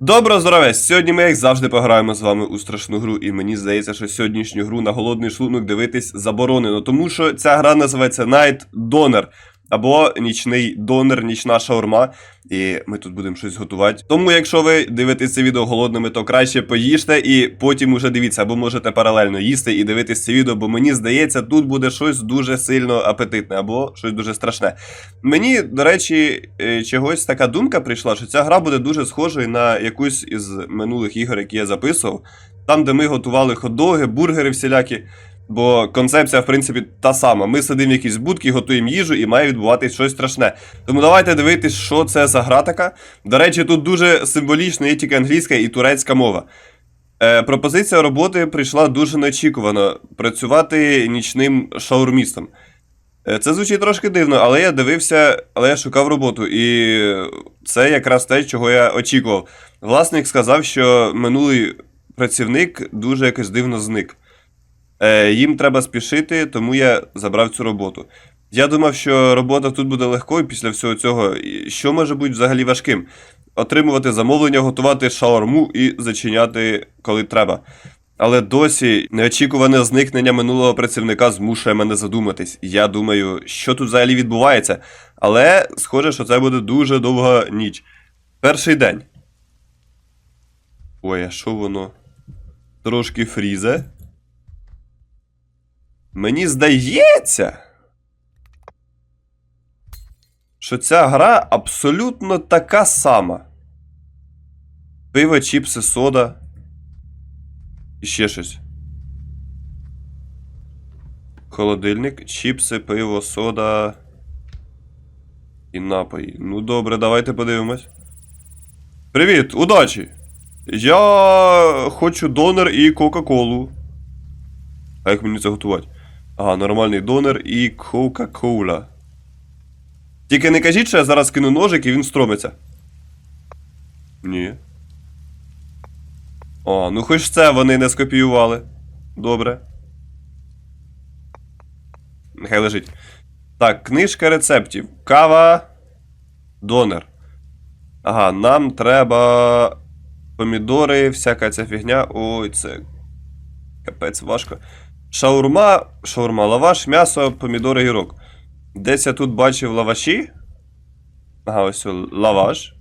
Доброго здоров'я! Сьогодні ми, як завжди, пограємо з вами у страшну гру, і мені здається, що сьогоднішню гру на голодний шлунок дивитись заборонено, тому що ця гра називається Night Donor. Або нічний донор, нічна шаурма, і ми тут будемо щось готувати. Тому, якщо ви дивитесь це відео голодними, то краще поїжте і потім уже дивіться, або можете паралельно їсти і дивитись це відео, бо мені здається, тут буде щось дуже сильно апетитне, або щось дуже страшне. Мені, до речі, е, чогось така думка прийшла, що ця гра буде дуже схожою на якусь із минулих ігор, які я записував. Там, де ми готували хот-доги, бургери всілякі. Бо концепція, в принципі, та сама. Ми сидимо в якійсь будці, готуємо їжу і має відбуватись щось страшне. Тому давайте дивитись, що це за гра така. До речі, тут дуже символічно є тільки англійська і турецька мова. Е, пропозиція роботи прийшла дуже неочікувано працювати нічним шаурмістом. Е, Це звучить трошки дивно, але я дивився, але я шукав роботу, і це якраз те, чого я очікував. Власник сказав, що минулий працівник дуже якось дивно зник. Е, їм треба спішити, тому я забрав цю роботу. Я думав, що робота тут буде легкою після всього цього. Що може бути взагалі важким? Отримувати замовлення, готувати шаурму і зачиняти, коли треба. Але досі неочікуване зникнення минулого працівника змушує мене задуматись. Я думаю, що тут взагалі відбувається. Але схоже, що це буде дуже довга ніч. Перший день. Ой, а що воно? Трошки фрізе. Мені здається, що ця гра абсолютно така сама. Пиво, чіпси, сода. І ще щось. Холодильник, чіпси, пиво, сода. І напої. Ну добре, давайте подивимось. Привіт, удачі! Я хочу донор і Кока-Колу. А як мені це готувати? Ага, нормальний донор і Кока-Кола. Тільки не кажіть, що я зараз кину ножик і він стромиться. Ні. О, ну хоч це вони не скопіювали. Добре. Нехай лежить. Так, книжка рецептів. Кава. Донор. Ага, нам треба. Помідори, всяка ця фігня. Ой, це. Капець важко. Шаурма, шаурма, лаваш, м'ясо, помідори, гірок. Десь я тут бачив лаваші. Ага, ось лаваш.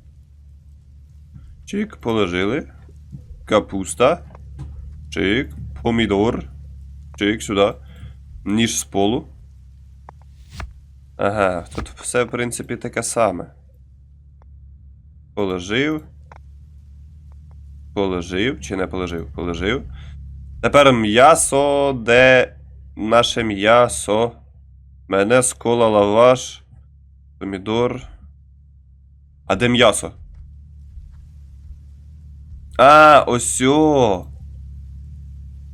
Чик, положили. Капуста. Чик, помідор. Чик, сюди. Ніж з полу. Ага, тут все, в принципі, таке саме. Положив. Положив. Чи не положив? Положив. Тепер м'ясо, де наше м'ясо. Мене скола лаваш. Помідор. А де м'ясо? А, ось.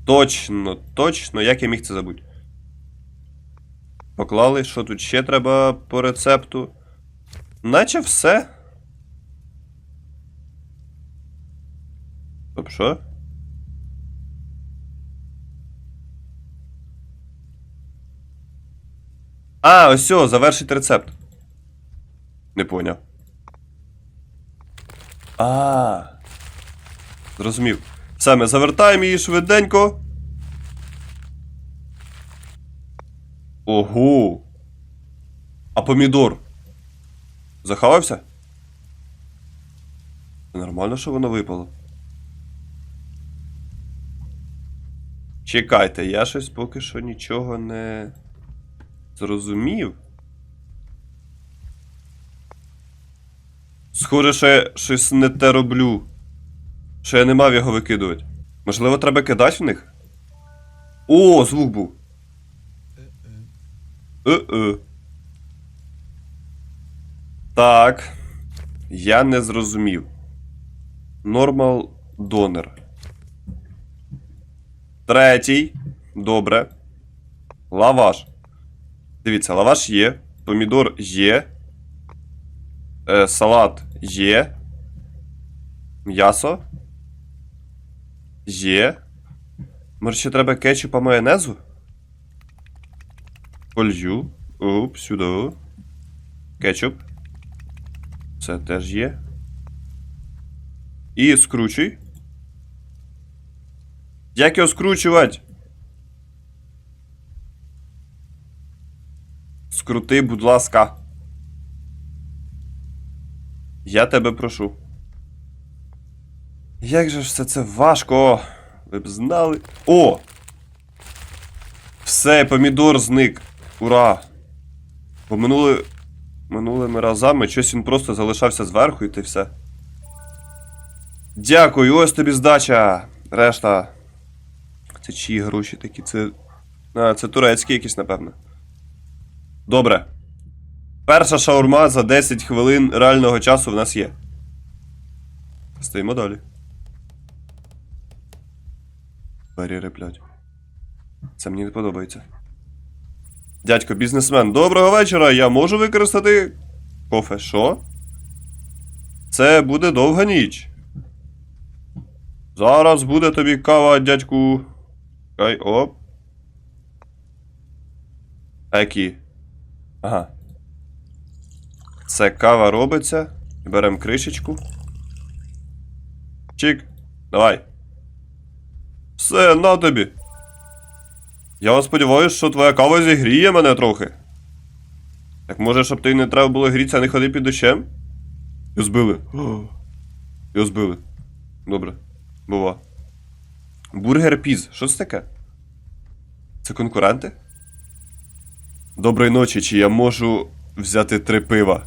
Точно, точно, як я міг це забути? Поклали, що тут ще треба по рецепту? Наче все. Стоп, що? А, ось, о, завершить рецепт. Не поняв. А. Зрозумів. Ми завертаємо її швиденько. Ого. А помідор. Захавався? Нормально, що воно випало. Чекайте, я щось поки що нічого не зрозумів. Схоже, що я щось не те роблю. Що я не мав його викидувати. Можливо, треба кидати в них? О, звук був. Е-е. Так. Я не зрозумів. Нормал донор. Третій. Добре. Лаваш. Дивіться, лаваш є. Помідор є. Е, салат є. М'ясо. Є. Може, ще треба кетчупа майонезу? Полью. Оп, сюди. Кетчуп. Це теж є. І скручуй. Як його скручувати? Скрути, будь ласка. Я тебе прошу. Як же ж все це важко? Ви б знали. О! Все, помідор зник. Ура! Бо минули... минулими разами щось він просто залишався зверху і ти все. Дякую, ось тобі здача. Решта. Це чиї гроші такі? Це. А, це турецькі якісь, напевно. Добре. Перша шаурма за 10 хвилин реального часу в нас є. Стоїмо далі. Бар'єри. Це мені не подобається. Дядько, бізнесмен, доброго вечора. Я можу використати кофе. Що? Це буде довга ніч. Зараз буде тобі кава, дядьку. Кай, оп. Які? Ага. Це кава робиться. Беремо кришечку. Чик. Давай. Все, на тобі. Я сподіваюся, що твоя кава зігріє мене трохи. Так може, щоб ти не треба було грітися, а не ходи під дощем? Його збили. Його збили. Добре. Бува. Бургер Піз. Що це таке? Це конкуренти? Доброї ночі, чи я можу взяти три пива?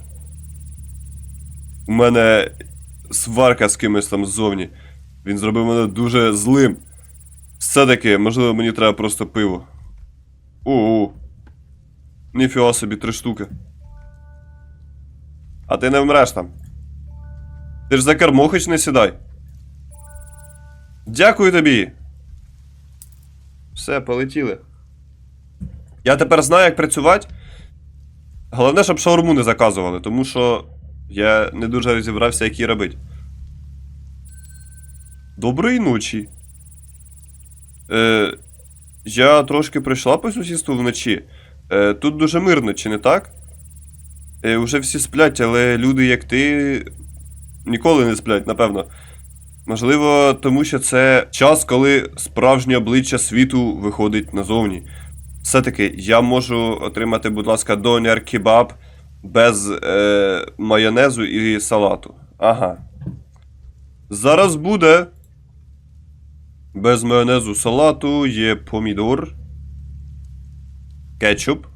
У мене сварка з кимось там ззовні. Він зробив мене дуже злим. Все-таки, можливо, мені треба просто пиво. У-у. Ніфіга собі, три штуки. А ти не вмреш там. Ти ж за кермо хоч не сідай. Дякую тобі. Все, полетіли. Я тепер знаю, як працювати. Головне, щоб шаурму не заказували, тому що я не дуже розібрався, як її робити. Доброї ночі. Е, я трошки прийшла по сусідству вночі. Е, тут дуже мирно, чи не так? Е, уже всі сплять, але люди, як ти, ніколи не сплять, напевно. Можливо, тому що це час, коли справжнє обличчя світу виходить назовні. Все-таки я можу отримати, будь ласка, донер кебаб без е, майонезу і салату. Ага. Зараз буде. Без майонезу салату є помідор. Кетчуп.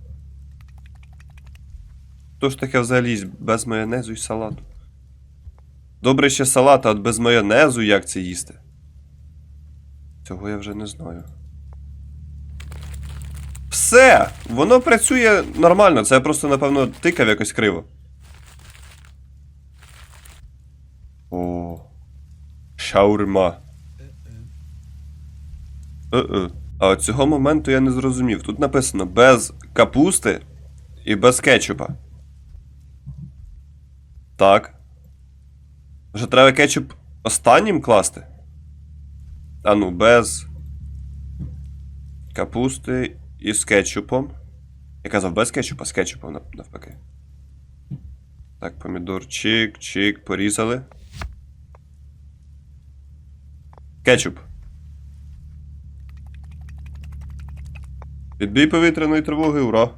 То ж таке взагалі без майонезу і салату. Добре ще салат, а без майонезу як це їсти? Цього я вже не знаю. Все! Воно працює нормально, це я просто, напевно, тикав якось криво. О. Шаурма. Е-е. А от цього моменту я не зрозумів. Тут написано без капусти і без кетчупа. Так. Вже треба кетчуп останнім класти? А ну, без капусти і з кетчупом. Я казав без кетчупа, з кетчупом навпаки. Так, помідор, чик, чик, порізали. Кетчуп. Відбій повітряної тривоги, ура.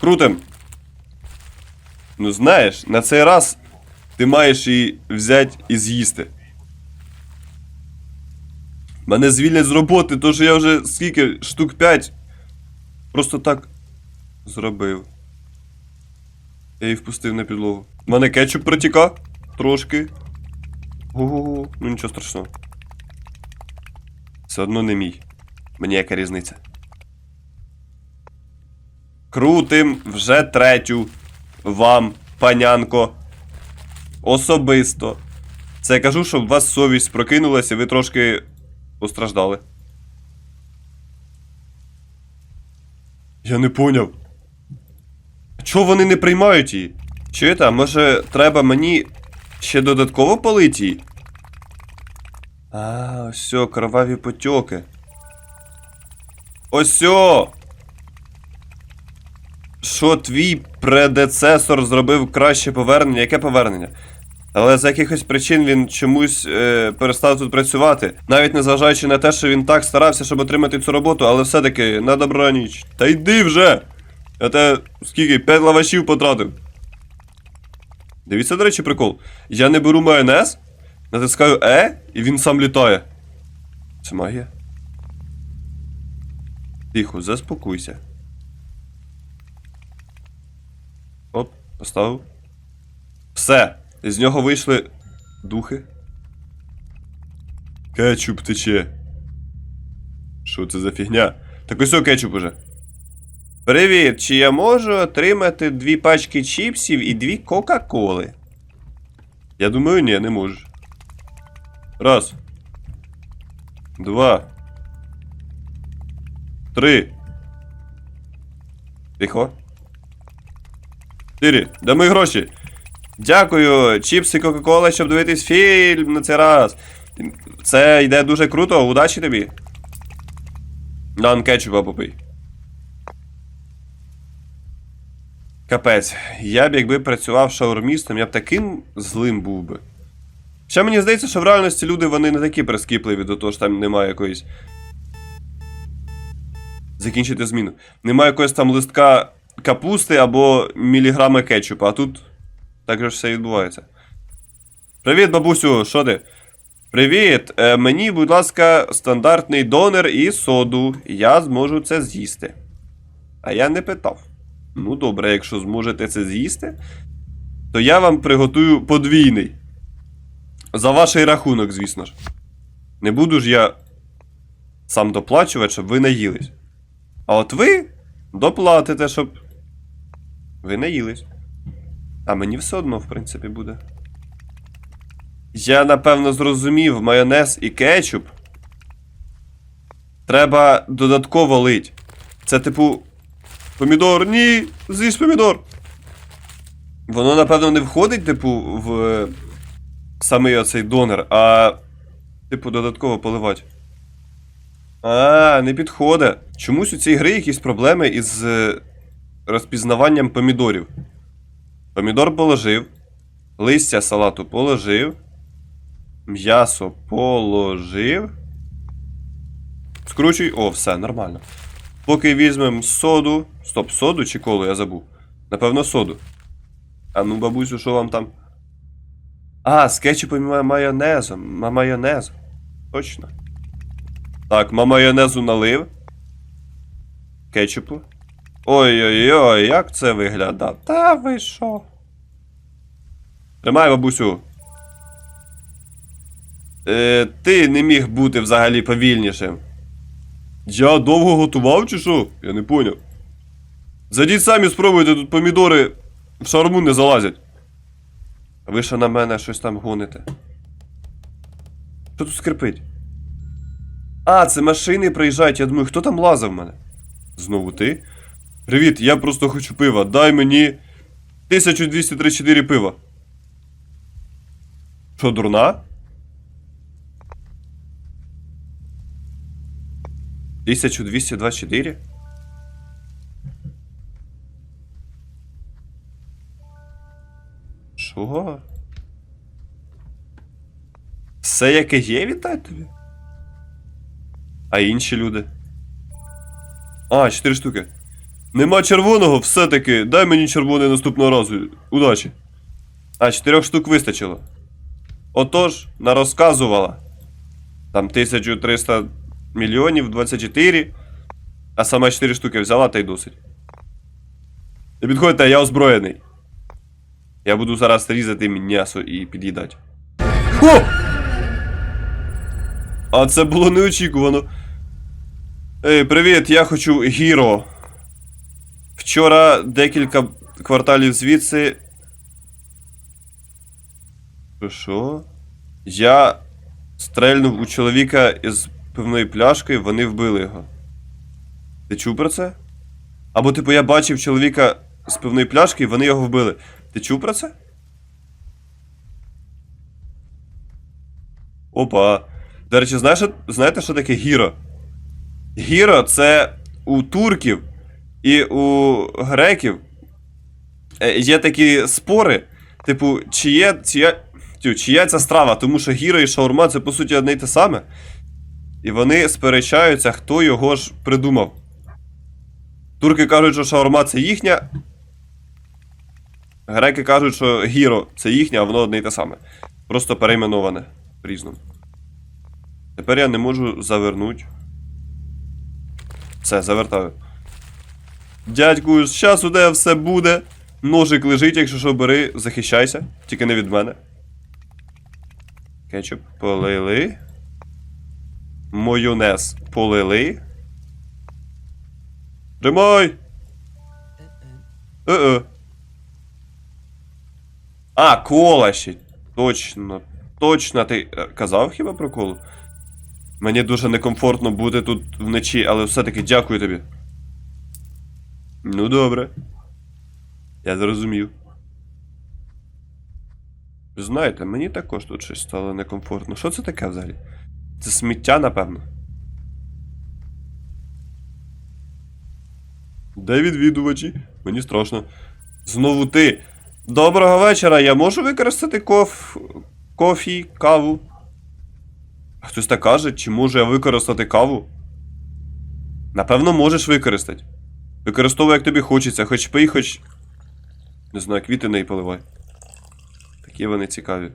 Крутим. Ну знаєш, на цей раз ти маєш її взяти і з'їсти. Мене звільнять з роботи, тож я вже скільки штук 5 просто так зробив. Я її впустив на підлогу. У мене кетчуп протіка. Трошки. Ого, ну нічого страшного. Все одно не мій. Мені яка різниця. Крутим вже третю вам, панянко. Особисто. Це я кажу, щоб у вас совість прокинулася, ви трошки постраждали. Я не поняв. Чого вони не приймають її? Чуєте, а може треба мені ще додатково полити її? А, все, кроваві потьоки. Осьо! Що твій предецесор зробив краще повернення? Яке повернення? Але з якихось причин він чомусь е, перестав тут працювати. Навіть незважаючи на те, що він так старався, щоб отримати цю роботу, але все-таки на добраніч. Та йди вже! Я те скільки? П'ять лавашів потратив. Дивіться, до речі, прикол. Я не беру майонез, натискаю Е, і він сам літає. Це магія. Тихо, заспокойся. Оп, поставив. Все. З нього вийшли духи. Кетчуп тече. Що це за фігня? Так ось кетчуп уже. Привіт, чи я можу отримати дві пачки чіпсів і дві Кока-Коли? Я думаю, ні, не можеш. Раз. Два. Три. Тихо. Чотири. Дами гроші. Дякую, чіпси Кока-Кола, щоб дивитись фільм на цей раз. Це йде дуже круто, удачі тобі. Дан кетчупа попий. Капець, я б якби працював шаурмістом, я б таким злим був би. Ще мені здається, що в реальності люди вони не такі прискіпливі до того, що там немає якоїсь. Закінчити зміну. Немає якогось там листка капусти або міліграми кетчупа, а тут так же ж все відбувається. Привіт, бабусю, що ти? Привіт! Е, мені, будь ласка, стандартний донор і соду. Я зможу це з'їсти. А я не питав. Ну, добре, якщо зможете це з'їсти, то я вам приготую подвійний. За ваш рахунок, звісно ж. Не буду ж я сам доплачувати, щоб ви наїлись. А от ви доплатите, щоб ви наїлись. А мені все одно, в принципі, буде. Я напевно зрозумів майонез і кетчуп. Треба додатково лить. Це типу. Помідор, ні! З'їж помідор! Воно, напевно, не входить, типу, в самий оцей донор, а. Типу, додатково поливати. А, не підходить. Чомусь у цій гри якісь проблеми із е, розпізнаванням помідорів. Помідор положив. Листя салату положив. М'ясо положив. Скручуй. О, все, нормально. Поки візьмемо соду. Стоп, соду чи колу, я забув. Напевно, соду. А ну, бабусю, що вам там? А, з кетчупом і ма- майонезом. Ма- Точно. Так, ма майонезу налив. Кетчупу. Ой-ой-ой, як це виглядає? Та ви що? Тримай, бабусю. Е, ти не міг бути взагалі повільнішим. Я довго готував чи що? Я не поняв. Зайдіть самі спробуйте, тут помідори в шарму не залазять. Ви ще на мене щось там гоните. Що тут скрипить? А, це машини приїжджають. Я думаю, хто там лазив в мене? Знову ти? Привіт, я просто хочу пива. Дай мені 1234 пива. Що, дурна? 1224? Що? Все яке є віддать тобі? А інші люди? А, 4 штуки. Нема червоного, все-таки. Дай мені червоний наступного разу. Удачі. А, 4 штук вистачило. Отож, нарозказувала. Там 1300 мільйонів, 24. А саме 4 штуки взяла та й досить. Не підходьте, я озброєний. Я буду зараз різати м'ясо і під'їдати. О! А це було неочікувано. Ей, привіт, я хочу гіро. Вчора декілька кварталів звідси. Що? Я стрельнув у чоловіка із пивною пляшкою, вони вбили його. Ти чув про це? Або, типу, я бачив чоловіка з пивною пляшкою, вони його вбили. Ти чув про це? Опа. До речі, знаєш, знаєте, що таке гіро? Гіро це у турків і у греків е, є такі спори, типу, чи є, чи є, тю, чия ця страва, тому що гіра і шаурма це по суті одне й те саме. І вони сперечаються, хто його ж придумав. Турки кажуть, що шаурма це їхня. Греки кажуть, що гіро це їхнє, а воно одне й те саме. Просто перейменоване по-різному. Тепер я не можу завернути. Все, завертаю. Дядьку, щас у тебе все буде. Ножик лежить, якщо що бери, захищайся. Тільки не від мене. Кетчуп полили. Майонез полили. Тримай! Е-е. А, кола ще. Точно. Точно, ти е, казав хіба про колу? Мені дуже некомфортно бути тут вночі, але все-таки дякую тобі. Ну добре. Я зрозумів. Знаєте, мені також тут щось стало некомфортно. Що це таке взагалі? Це сміття, напевно. Де відвідувачі? Мені страшно. Знову ти. Доброго вечора. Я можу використати коф... кофі, каву? А Хтось так каже, чи можу я використати каву? Напевно, можеш використати. Використовуй, як тобі хочеться, хоч пий, хоч. Не знаю, квіти неї поливай. Такі вони цікаві.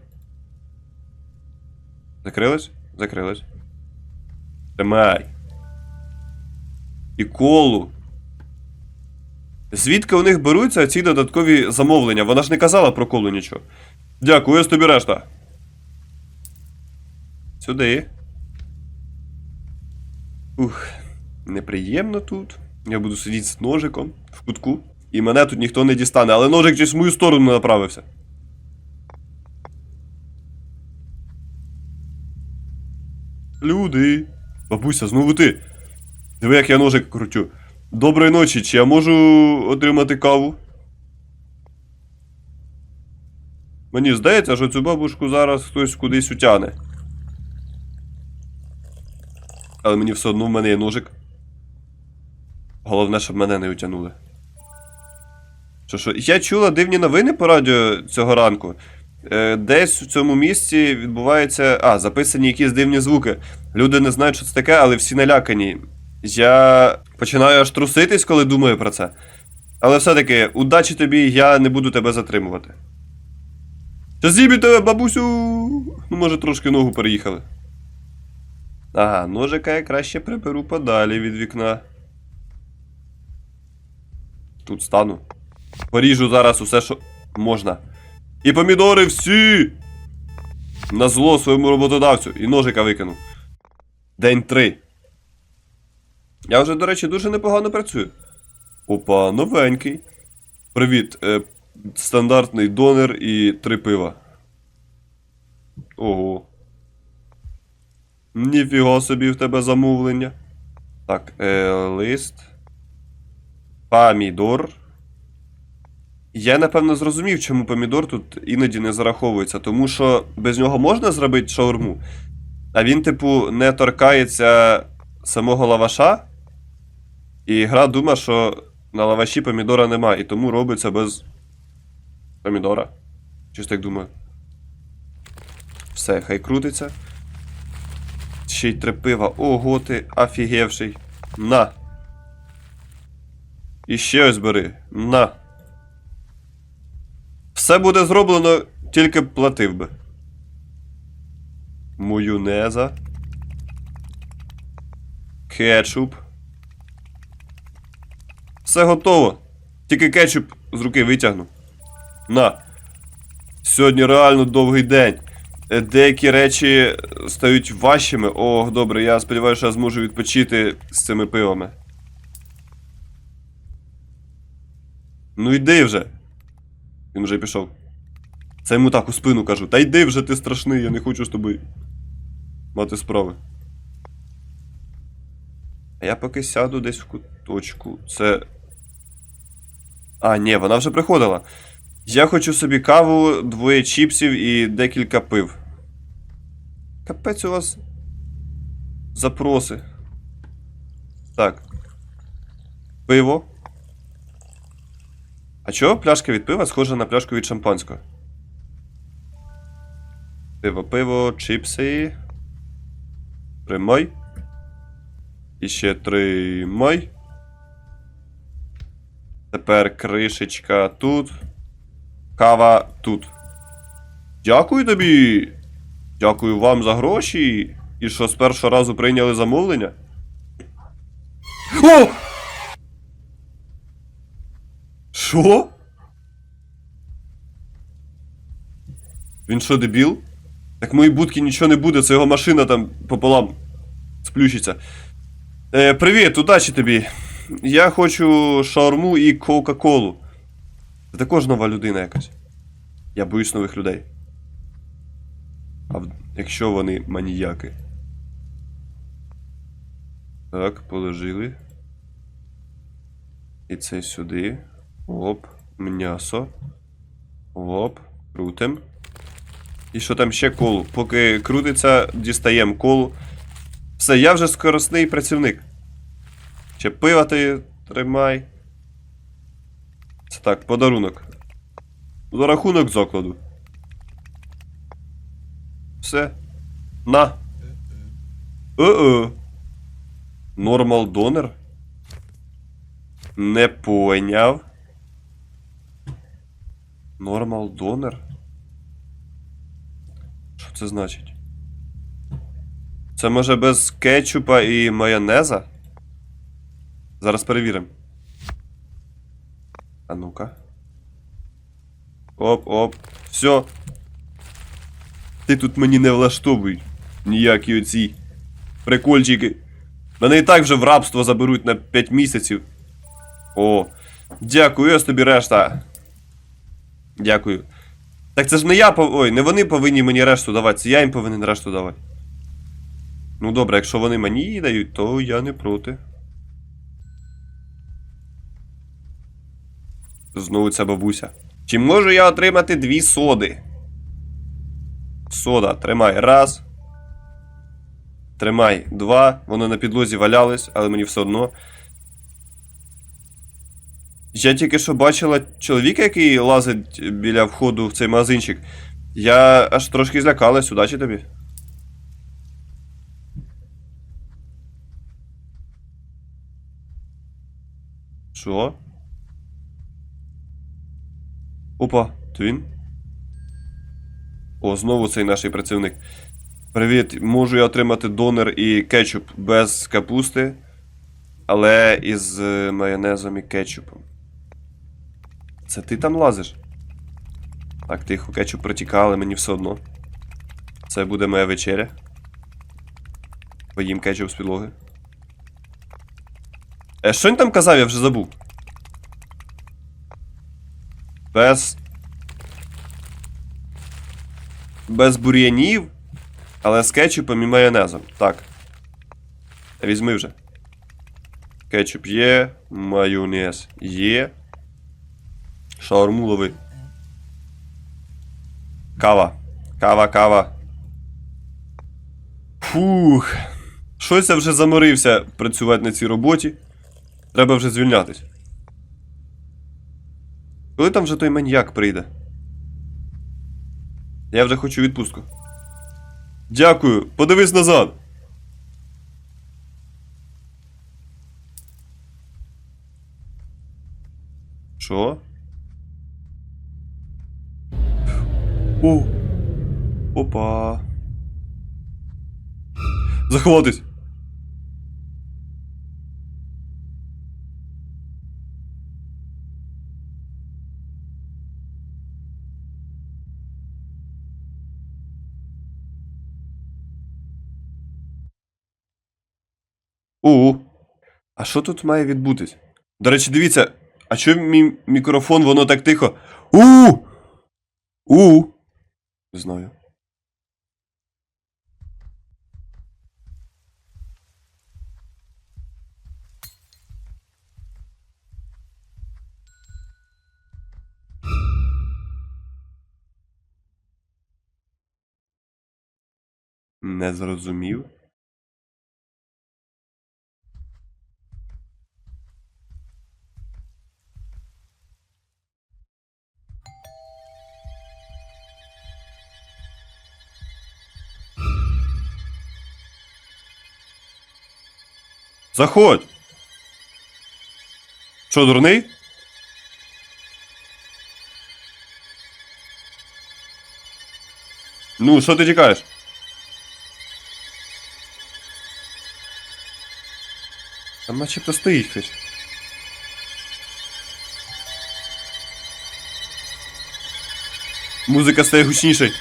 Закрилась? Закрилась. Тримай. І колу. Звідки у них беруться ці додаткові замовлення? Вона ж не казала про колу нічого. Дякую, ось тобі решта. Сюди. Ух, неприємно тут. Я буду сидіти з ножиком в кутку. І мене тут ніхто не дістане, але ножик щось в мою сторону направився. Люди. Бабуся, знову ти. Диви, як я ножик крутю. Доброї ночі, чи я можу отримати каву? Мені здається, що цю бабушку зараз хтось кудись утягне. Але мені все одно в мене є ножик. Головне, щоб мене не утягнули. Що що? Я чула дивні новини по радіо цього ранку. Е, десь в цьому місці відбувається. А, записані якісь дивні звуки. Люди не знають, що це таке, але всі налякані. Я починаю аж труситись, коли думаю про це. Але все-таки, удачі тобі, я не буду тебе затримувати. Зібі тебе, бабусю! Ну, може, трошки ногу переїхали. Ага, ножика я краще приберу подалі від вікна. Тут стану. Поріжу зараз усе, що можна. І помідори всі! На зло своєму роботодавцю. І ножика викину. День три. Я вже, до речі, дуже непогано працюю. Опа, новенький. Привіт. Е, стандартний донор і три пива. Ого. Ніфіга собі в тебе замовлення. Так, е, лист. Помідор. Я напевно зрозумів, чому помідор тут іноді не зараховується, тому що без нього можна зробити шаурму, а він, типу, не торкається самого лаваша. І гра думає, що на лаваші помідора нема, і тому робиться без помідора. Щось так думаю. Все, хай крутиться. Ще й три пива. Ого, ти офігевший. На. І ще ось бери. На. Все буде зроблено, тільки б платив би. Майонеза. Кетчуп. Все готово. Тільки кетчуп з руки витягну. На. Сьогодні реально довгий день. Е, Деякі речі стають важчими. Ох, добре, я сподіваюся, що я зможу відпочити з цими пивами. Ну йди вже. Він вже пішов. Це йому так у спину кажу. Та йди вже ти страшний, я не хочу з тобою мати справи. А я поки сяду десь в куточку. Це. А, ні, вона вже приходила. Я хочу собі каву, двоє чіпсів і декілька пив. Капець у вас. Запроси. Так. Пиво. А чого пляшка від пива схожа на пляшку від шампанського? Пиво, пиво, чипси. Тримай. І ще тримай. Тепер кришечка тут. Кава тут. Дякую тобі. Дякую вам за гроші. І що з першого разу прийняли замовлення? О! Що? Він що, дебіл? Так в моїй будці нічого не буде, це його машина там пополам сплющиться. Е, привіт, удачі тобі. Я хочу шаурму і Кока-Колу. Це також нова людина якась. Я боюсь нових людей. А якщо вони маніяки? Так, положили. І це сюди. Оп, м'ясо. Оп, крутим. І що там ще колу? Поки крутиться, дістаємо колу. Все, я вже скоростний працівник. Ще пива ти тримай. Це так, подарунок. За рахунок закладу. Все. На. Е-е. Нормал донор? Не поняв. Нормал донор? Що це значить? Це може без кетчупа і майонеза? Зараз перевіримо. А ну-ка. Оп, оп. Все. Ти тут мені не влаштовуй. Ніякі оці прикольчики. Мене і так вже в рабство заберуть на 5 місяців. О, дякую, ось тобі решта. Дякую. Так це ж не я. Ой, не вони повинні мені решту давати, це я їм повинен решту давати. Ну добре, якщо вони мені її дають, то я не проти. Знову ця бабуся. Чи можу я отримати дві соди? Сода, тримай. Раз. Тримай. Два. Воно на підлозі валялось, але мені все одно. Я тільки що бачила чоловіка, який лазить біля входу в цей магазинчик. Я аж трошки злякалась, удачі тобі. Що? Опа, то він? О, знову цей наш працівник. Привіт, можу я отримати донор і кетчуп без капусти, але із е, майонезом і кетчупом. Це ти там лазиш? Так, тихо, кетчуп протікав, але мені все одно. Це буде моя вечеря. Поїм кетчуп з підлоги. Е, що він там казав, я вже забув. Без. Без бур'янів, але з кетчупом і майонезом. Так. Візьми вже. Кетчуп є, майонез є. Шаурму лови. Кава. Кава, кава. Фух. Щось я вже заморився працювати на цій роботі. Треба вже звільнятись. Коли там вже той маньяк прийде? Я вже хочу відпустку. Дякую, подивись назад. Що? О! Опа. Заховатись! У. А що тут має відбутись? До речі, дивіться, а чому мій мікрофон, воно так тихо? У. У. Знаю. Не зрозумів. Заходь. Що, дурний? Ну, що ти тікаєш? Там начебто стоїть хтось. Музика стає гучнішою.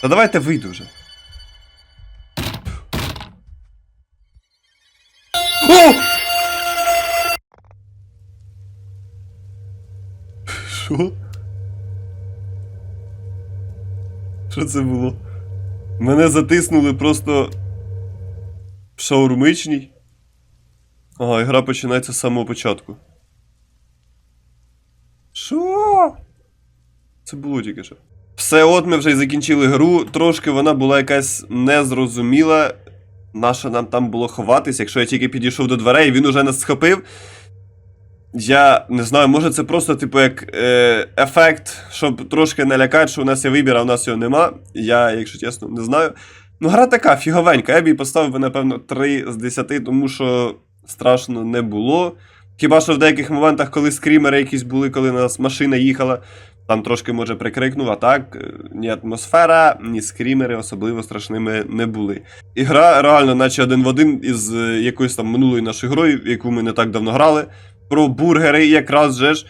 Та давайте вийду вже. Це було? Мене затиснули просто в шаурмичній. Ага, і гра починається з самого початку. Що? Це було тільки що. Все, от ми вже й закінчили гру. Трошки вона була якась незрозуміла. Нащо нам там було ховатись, якщо я тільки підійшов до дверей, він уже нас схопив. Я не знаю, може це просто, типу, як е, ефект, щоб трошки налякати, що у нас є вибір, а у нас його нема. Я, якщо чесно, не знаю. Ну, гра така, фіговенька. Я б їй поставив би, напевно, 3 з 10, тому що страшно не було. Хіба що в деяких моментах, коли скрімери якісь були, коли на нас машина їхала, там трошки може прикрикнув, а так, е, ні атмосфера, ні скрімери особливо страшними не були. І гра реально, наче один в один із е, якоюсь там минулої нашої грою, яку ми не так давно грали. Про бургери якраз же ж.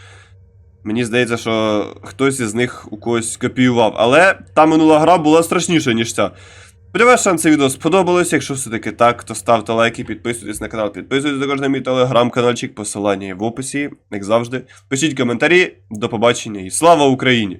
Мені здається, що хтось із них у когось копіював. Але та минула гра була страшніша, ніж ця. Сподіваюсь, вам це відео сподобалось. Якщо все-таки так, то ставте лайки, підписуйтесь на канал, підписуйтесь також на мій телеграм-каналчик, посилання є в описі, як завжди. Пишіть коментарі, до побачення і слава Україні!